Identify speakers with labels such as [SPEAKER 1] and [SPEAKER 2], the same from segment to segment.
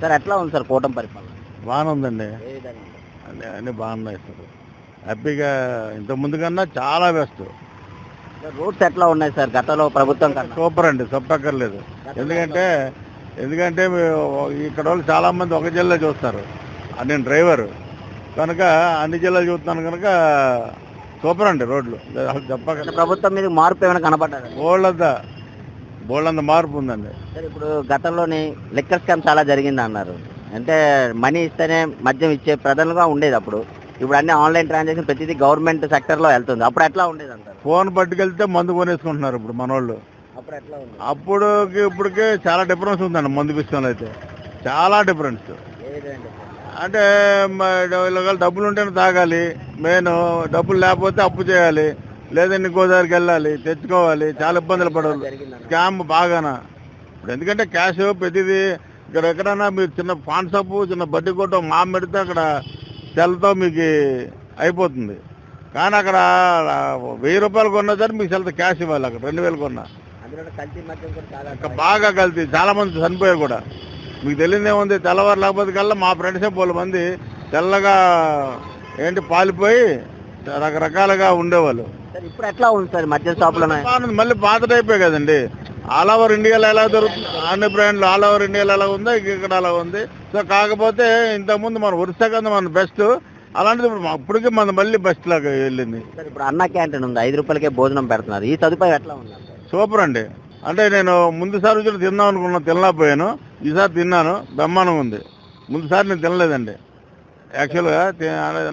[SPEAKER 1] Sir ఎట్లా ఉంది sir కూటమి పరిపాలన?
[SPEAKER 2] బాగానే ఉందండి? అన్ని అన్ని బాగున్నాయి సార్. హ్యాపీగా ఇంత ముందు కన్నా చాలా బెస్ట్.
[SPEAKER 1] రోడ్స్ ఎట్లా ఉన్నాయి సార్ గతంలో ప్రభుత్వం
[SPEAKER 2] సూపర్ అండి చెప్పక్కర్లేదు ఎందుకంటే ఎందుకంటే ఇక్కడ వాళ్ళు చాలా మంది ఒక జిల్లా చూస్తారు. నేను డ్రైవర్. కనుక అన్ని జిల్లాలు చూస్తున్నాను కనుక సూపర్ అండి రోడ్లు. చెప్పక
[SPEAKER 1] ప్రభుత్వం మీద మార్పు ఏమైనా కనపడ్డా
[SPEAKER 2] బోళ్ళంతా బోళ్ళంత మార్పు ఉందండి.
[SPEAKER 1] సార్ ఇప్పుడు గతంలోని లిక్కర్ స్కామ్ చాలా జరిగింది అన్నారు అంటే మనీ ఇస్తేనే మద్యం ఇచ్చే ప్రధానంగా ఉండేది అప్పుడు. ఇప్పుడు అన్ని ఆన్లైన్ ట్రాన్సాక్షన్ ప్రతిదీ గవర్నమెంట్ సెక్టర్లో వెళ్తుంది. అప్పుడు ఎట్లా ఉండేది అంటారు?
[SPEAKER 2] ఫోన్ పట్టుకెళ్తే మందు కొనేసుకుంటున్నారు ఇప్పుడు మనోళ్ళు.
[SPEAKER 1] అప్పుడు ఎట్లా ఉంది
[SPEAKER 2] అప్పుడు ఇప్పటికే చాలా డిఫరెన్స్ ఉందండి మందు విషయంలో అయితే. చాలా డిఫరెన్స్.
[SPEAKER 1] ఏ విధంగా ఉంది?
[SPEAKER 2] అంటే డబ్బులు ఉంటేనే తాగాలి. మెయిన్ డబ్బులు లేకపోతే అప్పు చేయాలి. లేదంటే ఇంకో దగ్గరికి వెళ్ళాలి తెచ్చుకోవాలి చాలా ఇబ్బందులు పడాలి. స్కామ్ బాగానా? ఇప్పుడు ఎందుకంటే క్యాష్ ప్రతిదీ ఇక్కడ ఎక్కడైనా మీరు చిన్న పాన్ షాపు చిన్న బడ్డీ కొట్టు మా పెడితే అక్కడ సెల్తో మీకు అయిపోతుంది. కానీ అక్కడ వెయ్యి రూపాయలు కొన్నా సరే మీకు సెల్తో క్యాష్ ఇవ్వాలి అక్కడ రెండు వేలు కొన్నా. బాగా కల్తీ చాలా మంది చనిపోయారు కూడా. మీకు తెలియదు ఏముంది తెల్లవారు లేకపోతే కల్లా మా ఫ్రెండ్సే పలు మంది తెల్లగా ఏంటి పాలిపోయి రకరకాలుగా ఉండేవాళ్ళు.
[SPEAKER 1] సార్ ఇప్పుడు ఎట్లా ఉంది సార్ మద్యం షాపులో
[SPEAKER 2] బాగుంది. మళ్ళీ పాత టైపే కదండి. ఆల్ ఓవర్ ఇండియాలో ఎలా దొరుకుతుంది అన్ని బ్రాండ్లు ఆల్ ఓవర్ ఇండియాలో ఎలా ఉందో? ఇక ఇక్కడ అలా ఉంది? సో కాకపోతే ఇంతకుముందు మన వరుస కదా మన బెస్ట్. అలాంటిది ఇప్పుడు ఇప్పటికే మన మళ్ళీ బెస్ట్ లాగా వెళ్ళింది.
[SPEAKER 1] సార్ ఇప్పుడు అన్న క్యాంటీన్ ఉంది ఐదు రూపాయలకే భోజనం పెడుతున్నారు. ఈ సదుపాయం ఎట్లా ఉంది
[SPEAKER 2] సూపర్ అండి. అంటే నేను ముందుసారి వచ్చి తిందాం అనుకున్నా తినలేకపోయాను ఈసారి తిన్నాను బ్రహ్మాండం ఉంది. ముందుసారి నేను తినలేదండి. యాక్చువల్గా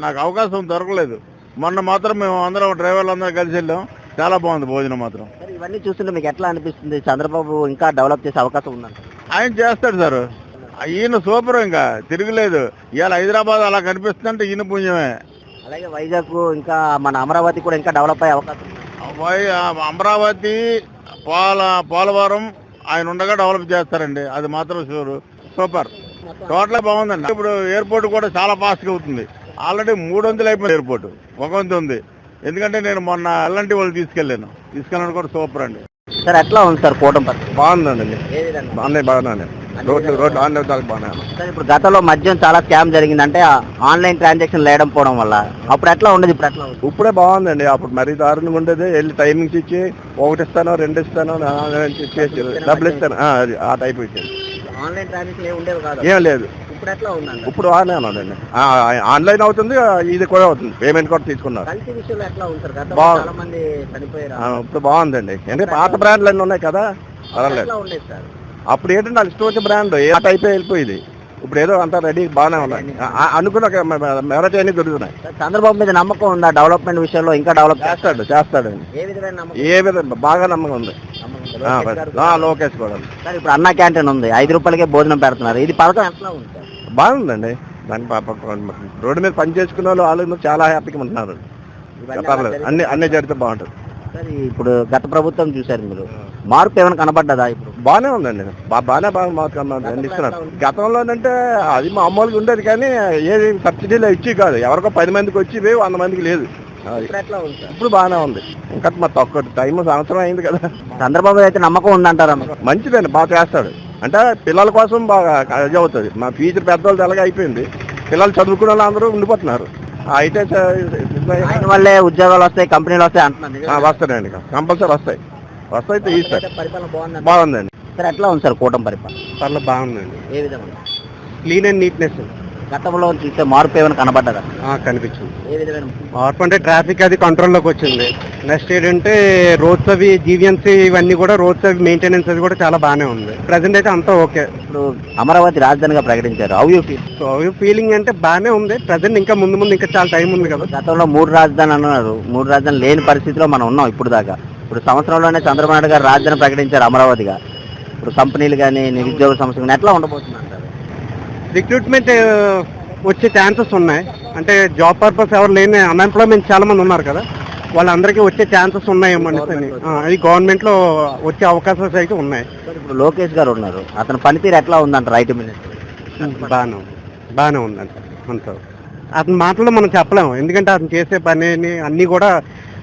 [SPEAKER 2] నాకు అవకాశం దొరకలేదు. మొన్న మాత్రం మేము అందరం డ్రైవర్లు అందరం కలిసి వెళ్ళాం. చాలా బాగుంది భోజనం మాత్రం.
[SPEAKER 1] సార్ ఇవన్నీ చూస్తుంటే మీకు ఎట్లా అనిపిస్తుంది? చంద్రబాబు ఇంకా డెవలప్ చేసే అవకాశం ఉందంట.
[SPEAKER 2] ఆయన చేస్తాడు సార్. ఈయన సూపర్ ఇంకా తిరగలేదు. ఇవాళ హైదరాబాద్ అలా కనిపిస్తుందంటే ఈయన పుణ్యమే.
[SPEAKER 1] అలాగే వైజాగ్ ఇంకా మన అమరావతి కూడా ఇంకా డెవలప్ అయ్యే అవకాశం ఉంది.
[SPEAKER 2] వై- అమరావతి పోల పోలవరం ఆయన ఉండగా డెవలప్ చేస్తారండి. అది మాత్రం షూర్. సూపర్. టోటల్ బాగుందండి. ఇప్పుడు ఎయిర్పోర్ట్ కూడా చాలా ఫాస్ట్గా అవుతుంది. ఆల్రెడీ మూడు వందలు అయిపోయింది ఎయిర్పోర్ట్. ఒక వంతు ఉంది ఎందుకంటే నేను మొన్న ఎల్లంటి వాళ్ళు తీసుకెళ్ళాను. తీసుకెళ్ళడం కూడా సూపర్ అండి.
[SPEAKER 1] సార్ ఎట్లా ఉంది సార్ కూటమి పరిస్థితి?
[SPEAKER 2] బాగుందండి. బాగున్నాయి బాగున్నాయి రోడ్లు రోడ్లు ఆన్లైన్ బాగున్నాయి
[SPEAKER 1] సార్ ఇప్పుడు గతంలో మద్యం చాలా స్కామ్ జరిగింది. అంటే ఆన్లైన్ ట్రాన్సాక్షన్ లేయడం పోవడం వల్ల అప్పుడు ఎట్లా ఉండేది? ఇప్పుడు ఎట్లా
[SPEAKER 2] ఇప్పుడే బాగుందండి. అప్పుడు మరీ దారుణంగా ఉండేది. వెళ్ళి టైమింగ్స్ ఇచ్చి ఒకటి ఇస్తాను రెండు ఇస్తాను డబ్బులు ఇస్తాను. ఆ, టైప్ ఇచ్చేది.
[SPEAKER 1] ఆన్లైన్ ట్రాన్సాక్షన్
[SPEAKER 2] ఏం లేదు.
[SPEAKER 1] ఇప్పుడు ఎట్లా ఉందండి?
[SPEAKER 2] ఇప్పుడు బాగానే ఉన్నదండి ఆ, ఆన్లైన్ అవుతుంది ఇది కూడా అవుతుంది. పేమెంట్ కూడా తీసుకున్నారు.
[SPEAKER 1] కల్తీ విషయంలో ఎట్లా
[SPEAKER 2] బాగుంది.
[SPEAKER 1] చాలా మంది చనిపోయారు?
[SPEAKER 2] ఆ, ఇప్పుడు బాగుందండి. అంటే పాత బ్రాండ్లు అన్నీ ఉన్నాయి కదా? పర్వాలేదు.
[SPEAKER 1] ఎట్లా ఉండేది సార్?
[SPEAKER 2] అప్పుడు ఏంటంటే నాకు ఇష్టం వచ్చే బ్రాండ్ ఆ టైపే వెళ్ళిపోయింది. ఇప్పుడు ఏదో అంతా రెడీ బాగానే ఉన్నాయి. అనుకున్న మెరటి అన్ని దొరుకుతున్నాయి.
[SPEAKER 1] చంద్రబాబు మీద నమ్మకం ఉందా డెవలప్మెంట్ విషయంలో? ఇంకా డెవలప్
[SPEAKER 2] చేస్తాడు చేస్తాడండి
[SPEAKER 1] ఏ
[SPEAKER 2] విధంగా బాగా నమ్మకం ఉంది.
[SPEAKER 1] లోకేష్
[SPEAKER 2] కూడా
[SPEAKER 1] సార్ ఇప్పుడు అన్న క్యాంటీన్ ఉంది. ఐదు రూపాయలకే భోజనం పెడుతున్నారు. ఇది పథకం ఎట్లా ఉంది సార్?
[SPEAKER 2] బాగుందండి. దాని పాప రోడ్డు మీద పని చేసుకునే వాళ్ళు వాళ్ళు చాలా హ్యాపీగా ఉంటున్నారు. అన్ని అన్ని జరిగితే బాగుంటుంది.
[SPEAKER 1] సార్ ఇప్పుడు గత ప్రభుత్వం చూశారు మీరు. మార్పు ఏమైనా కనబడ్డదా ఇప్పుడు?
[SPEAKER 2] బాగానే ఉందండి. బాగానే బాగా మాట్లాడుతున్నారు అందిస్తున్నారు గతంలోనంటే అది మామూలుగా ఉండేది కానీ ఏది సబ్సిడీలో ఇచ్చి కాదు. ఎవరికో పది మందికి వచ్చి వంద మందికి లేదు.
[SPEAKER 1] ఇప్పుడు
[SPEAKER 2] బాగానే ఉంది? ఇంకా మా తక్కువ టైం సంవత్సరం అయింది కదా.
[SPEAKER 1] చంద్రబాబు అయితే నమ్మకం ఉందంటారా?
[SPEAKER 2] మంచిదండి బాగా చేస్తాడు. అంటే పిల్లల కోసం బాగా ఇది అవుతుంది. మా ఫ్యూచర్ పెద్దవాళ్ళు ఎలాగ అయిపోయింది. పిల్లలు చదువుకున్న వాళ్ళు అందరూ ఉండిపోతున్నారు. అయితే
[SPEAKER 1] వల్లే ఉద్యోగాలు వస్తాయి కంపెనీలు వస్తాయి అంటున్నారు
[SPEAKER 2] ఆ, వస్తాయండి. కంపల్సరీ వస్తాయి. వస్తాయి తీస్తారు
[SPEAKER 1] బాగుందండి. సార్ ఎట్లా ఉంది సార్ కూటమి పరిపాలన?
[SPEAKER 2] పర్లేదు బాగుందండి.
[SPEAKER 1] ఏ విధంగా?
[SPEAKER 2] క్లీన్ అండ్ నీట్నెస్
[SPEAKER 1] గతంలో చూస్తే మార్పు ఏమైనా కనబడ్డదా?
[SPEAKER 2] కనిపించింది.
[SPEAKER 1] ఏ విధమైన
[SPEAKER 2] మార్పు? అంటే ట్రాఫిక్ అది కంట్రోల్లోకి వచ్చింది. నెక్స్ట్ ఏంటంటే రోడ్స్ అవి జీవీఎంసీ ఇవన్నీ కూడా రోడ్స్ అవి మెయింటెనెన్స్ అది కూడా చాలా బాగానే ఉంది. ప్రజెంట్ అయితే అంతా ఓకే.
[SPEAKER 1] ఇప్పుడు అమరావతి రాజధానిగా ప్రకటించారు. How you feel
[SPEAKER 2] so feeling అంటే బాగానే ఉంది. ప్రజెంట్ ఇంకా ముందు ముందు ఇంకా చాలా టైం ఉంది కదా.
[SPEAKER 1] గతంలో మూడు రాజధాని అన్నారు. మూడు రాజధాని లేని పరిస్థితిలో మనం ఉన్నాం ఇప్పుడు దాకా ఇప్పుడు సంవత్సరంలోనే చంద్రబాబు నాయుడు గారు రాజధాని ప్రకటించారు అమరావతిగా. ఇప్పుడు కంపెనీలు కానీ నిరుద్యోగ సంస్థలు కానీ ఎట్లా ఉండబోతుంది అంటారు
[SPEAKER 2] రిక్రూట్మెంట్ వచ్చే ఛాన్సెస్ ఉన్నాయి. అంటే జాబ్ పర్పస్ ఎవరు లేని అన్ఎంప్లాయ్మెంట్ చాలా మంది ఉన్నారు కదా. వాళ్ళందరికీ వచ్చే ఛాన్సెస్ ఉన్నాయేమో అనేసి ఆ, అది గవర్నమెంట్లో వచ్చే అవకాశాలు అయితే ఉన్నాయి.
[SPEAKER 1] ఇప్పుడు లోకేష్ గారు ఉన్నారు. అతని పనితీరు ఎట్లా ఉందంటారు ఐటీ మినిస్టర్?
[SPEAKER 2] బాగానే ఉంది. బాగానే ఉందంట. అంత. అతని మాటల్లో మనం చెప్పలేము. ఎందుకంటే అతను చేసే పని అన్నీ కూడా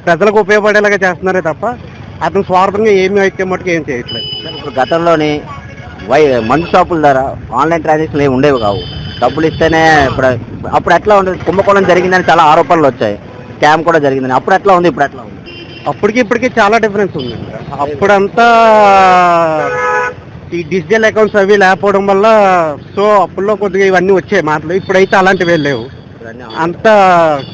[SPEAKER 2] ప్రజలకు ఉపయోగపడేలాగా చేస్తున్నారే తప్ప అతను స్వార్థంగా ఏమి అయితే మటుకు ఏం చేయట్లేదు.
[SPEAKER 1] ఇప్పుడు గతంలోని వై మందు షాపుల ద్వారా ఆన్లైన్ ట్రాన్సాక్షన్ ఏమి ఉండేవి కావు. డబ్బులు ఇస్తేనే ఇప్పుడు అప్పుడు ఎట్లా ఉండేది? కుంభకోణం జరిగిందని చాలా ఆరోపణలు వచ్చాయి. స్కామ్ కూడా జరిగిందని. అప్పుడు ఎట్లా ఉంది? ఇప్పుడు ఎట్లా ఉంది?
[SPEAKER 3] అప్పటికి ఇప్పటికి చాలా డిఫరెన్స్ ఉంది. అప్పుడంతా ఈ డిజిటల్ అకౌంట్స్ అవి లేకపోవడం వల్ల సో అప్పుల్లో కొద్దిగా ఇవన్నీ వచ్చాయి మాటలు. ఇప్పుడైతే అలాంటివి లేవు. అంతా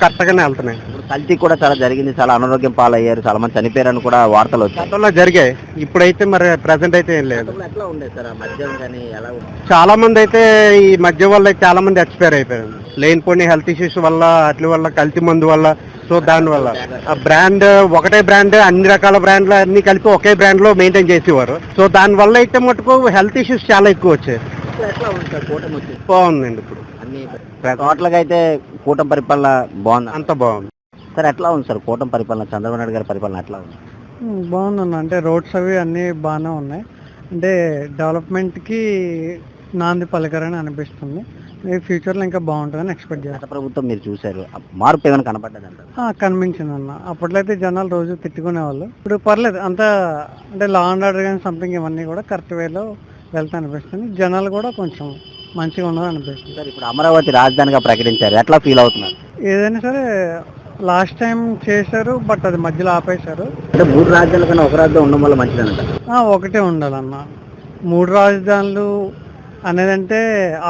[SPEAKER 3] కరెక్ట్గానే వెళ్తున్నాయి.
[SPEAKER 1] ఇప్పుడు కల్తీ కూడా చాలా జరిగింది చాలా అనారోగ్యం పాలయ్యారు చాలా మంది చనిపోయారని కూడా వార్తలు వచ్చాయి.
[SPEAKER 3] గతంలో జరిగాయి ఇప్పుడైతే మరి ప్రజెంట్ అయితే ఏం లేదు.
[SPEAKER 1] గతంలో ఎట్లా ఉండేది సార్ ఆ మద్యం కానీ ఎలా ఉంది?
[SPEAKER 3] చాలా మంది అయితే ఈ మధ్య వల్ల చాలా మంది ఎక్స్పైర్ అయిపోయారు. లేనిపోని హెల్త్ ఇష్యూస్ వల్ల అట్ల వల్ల కల్తీ మందు వల్ల సో దాని వల్ల. ఆ బ్రాండ్ ఒకటే బ్రాండ్ అన్ని రకాల బ్రాండ్లు అన్ని కలిపి ఒకే బ్రాండ్లో మెయింటైన్ చేసేవారు. సో దాని వల్ల అయితే మటుకు హెల్త్ ఇష్యూస్ చాలా ఎక్కువ వచ్చాయి.
[SPEAKER 1] ఇప్పుడు ఎట్లా ఉంది సార్? కూటమి వచ్చి
[SPEAKER 3] బాగుందండి ఇప్పుడు.
[SPEAKER 1] అన్ని టోటల్గా అయితే కూటమి పరిపాలన బాగుంది?
[SPEAKER 3] అంత బాగుంది.
[SPEAKER 1] సార్ ఎట్లా ఉంది సార్ కూటమి పరిపాలన? చంద్రబాబు నాయుడు గారి పరిపాలన ఎట్లా ఉంది?
[SPEAKER 3] బాగుందన్న. అంటే రోడ్స్ అవి అన్నీ బాగానే ఉన్నాయి. అంటే డెవలప్మెంట్కి నాంది పలకరని అనిపిస్తుంది. ఫ్యూచర్లో ఇంకా బాగుంటుందని ఎక్స్పెక్ట్
[SPEAKER 1] గత ప్రభుత్వం మీరు చూశారు. మార్పు ఏమైనా కనపడ్డది అంటారు
[SPEAKER 3] కనిపించింది అన్న అప్పట్లో అయితే జనాలు రోజు తిట్టుకునేవాళ్ళు. ఇప్పుడు పర్లేదు అంతా అంటే లా అండ్ ఆర్డర్ కానీ సంథింగ్ ఇవన్నీ కూడా కరెక్ట్ వేలో వెళ్తా అనిపిస్తుంది. జనాలు కూడా కొంచెం మంచిగా ఉన్నది అనిపిస్తుంది.
[SPEAKER 1] సార్ ఇప్పుడు అమరావతి రాజధానిగా ప్రకటించారు. ఎట్లా ఫీల్ అవుతున్నారు?
[SPEAKER 3] ఏదైనా సరే లాస్ట్ టైం చేశారు బట్ అది మధ్యలో ఆపేశారు.
[SPEAKER 1] అంటే మూడు రాజ్యాల కన్నా ఒక రాజ్యం ఉండడం వల్ల మంచిదంట.
[SPEAKER 3] ఒకటే ఉండాలన్న. మూడు రాజధానులు అనేదంటే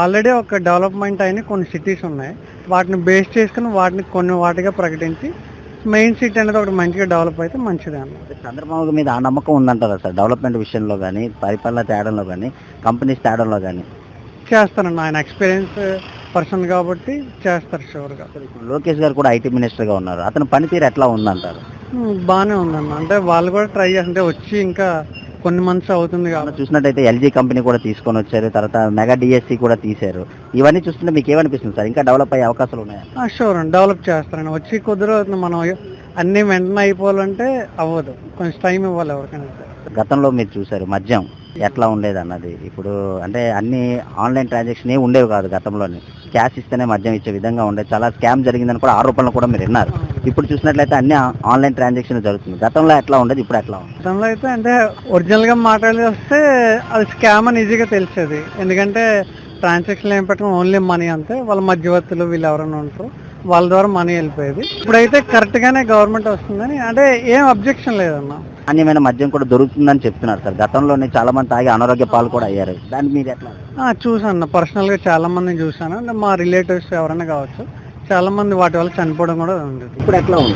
[SPEAKER 3] ఆల్రెడీ ఒక డెవలప్మెంట్ అయిన కొన్ని సిటీస్ ఉన్నాయి. వాటిని బేస్ చేసుకుని వాటిని కొన్ని వాటిగా ప్రకటించి మెయిన్ సిటీ అనేది ఒకటి మంచిగా డెవలప్ అయితే మంచిదే అన్న.
[SPEAKER 1] చంద్రబాబు మీద ఆ నమ్మకం ఉందంటారా సార్? డెవలప్మెంట్ విషయంలో కానీ పరిపాలన తేడంలో కానీ కంపెనీస్ తేడంలో కానీ
[SPEAKER 3] చేస్తారన్న ఆయన ఎక్స్పీరియన్స్ పర్సన్ కాబట్టి చేస్తారు షూర్గా
[SPEAKER 1] లోకేష్ గారు కూడా ఐటీ మినిస్టర్గా ఉన్నారు. అతని పనితీరు ఎట్లా ఉందంటారు?
[SPEAKER 3] బాగానే ఉందన్న. అంటే వాళ్ళు కూడా ట్రై చేస్తుంటే వచ్చి ఇంకా కొన్ని మంత్స్ అవుతుంది కాబట్టి.
[SPEAKER 1] చూసినట్టయితే ఎల్జీ కంపెనీ కూడా తీసుకొని వచ్చారు. తర్వాత మెగా డిఎస్సి కూడా తీశారు. ఇవన్నీ చూస్తుంటే మీకు ఏమనిపిస్తుంది సార్? ఇంకా డెవలప్ అయ్యే అవకాశాలు ఉన్నాయా?
[SPEAKER 3] షూర్ అండి. డెవలప్ చేస్తారండి వచ్చి కొద్ది రోజులు మనం అన్ని వెంటనే అయిపోవాలంటే అవ్వదు. కొంచెం టైం ఇవ్వాలి ఎవరికైనా.
[SPEAKER 1] గతంలో మీరు చూశారు మద్యం. ఎట్లా ఉండేది అన్నది. ఇప్పుడు అంటే అన్ని ఆన్లైన్ ట్రాన్సాక్షన్ ఏ ఉండేవి కాదు గతంలోనే. క్యాష్ ఇస్తేనే మద్యం ఇచ్చే విధంగా ఉండేది. చాలా స్కామ్ జరిగిందని కూడా ఆరోపణలు కూడా మీరు విన్నారు. ఇప్పుడు చూసినట్లయితే అన్ని ఆన్లైన్ ట్రాన్సాక్షన్ జరుగుతుంది గతంలో ఎట్లా ఉండేది ఇప్పుడు ఎట్లా ఉంది
[SPEAKER 3] గతంలో అయితే అంటే ఒరిజినల్గా మాట్లాడి వస్తే అది స్కామ్ అని ఈజీగా తెలిసేది. ఎందుకంటే ట్రాన్సాక్షన్ ఏం పెట్టడం ఓన్లీ మనీ అంతే. వాళ్ళ మధ్యవర్తులు వీళ్ళు ఎవరైనా ఉంటారు వాళ్ళ ద్వారా మనీ వెళ్ళిపోయేది. ఇప్పుడైతే కరెక్ట్ గానే గవర్నమెంట్ వస్తుందని అంటే ఏం అబ్జెక్షన్ లేదన్నా.
[SPEAKER 1] నాణ్యమైన మద్యం కూడా దొరుకుతుందని చెప్తున్నారు సార్. గతంలోనే చాలా మంది తాగి అనారోగ్య పాలు కూడా అయ్యారు. దాన్ని మీరు ఎట్లా?
[SPEAKER 3] ఆ, చూసాను. పర్సనల్గా చాలా మందిని చూసాను. అంటే మా రిలేటివ్స్ ఎవరైనా కావచ్చు. చాలా మంది వాటి వల్ల చనిపోవడం కూడా ఉంది
[SPEAKER 1] ఇప్పుడు ఎట్లా ఉంది?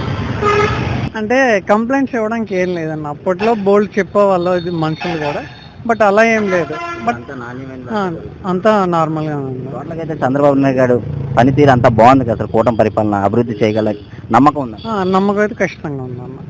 [SPEAKER 3] అంటే కంప్లైంట్స్ ఇవ్వడానికి ఏం లేదన్న. అప్పట్లో బోల్డ్ చెప్పేవాళ్ళు ఇది మనుషులు కూడా. బట్ అలా ఏం లేదు. బట్
[SPEAKER 1] అంత
[SPEAKER 3] నార్మల్గా ఉంది.
[SPEAKER 1] టోటల్గా చంద్రబాబు నాయుడు గారు పనితీరు అంతా బాగుంది కదా సార్. కూటమి పరిపాలన అభివృద్ధి చేయగల నమ్మకం ఉంది?
[SPEAKER 3] ఆ, నమ్మకం అయితే ఖచ్చితంగా ఉందన్న.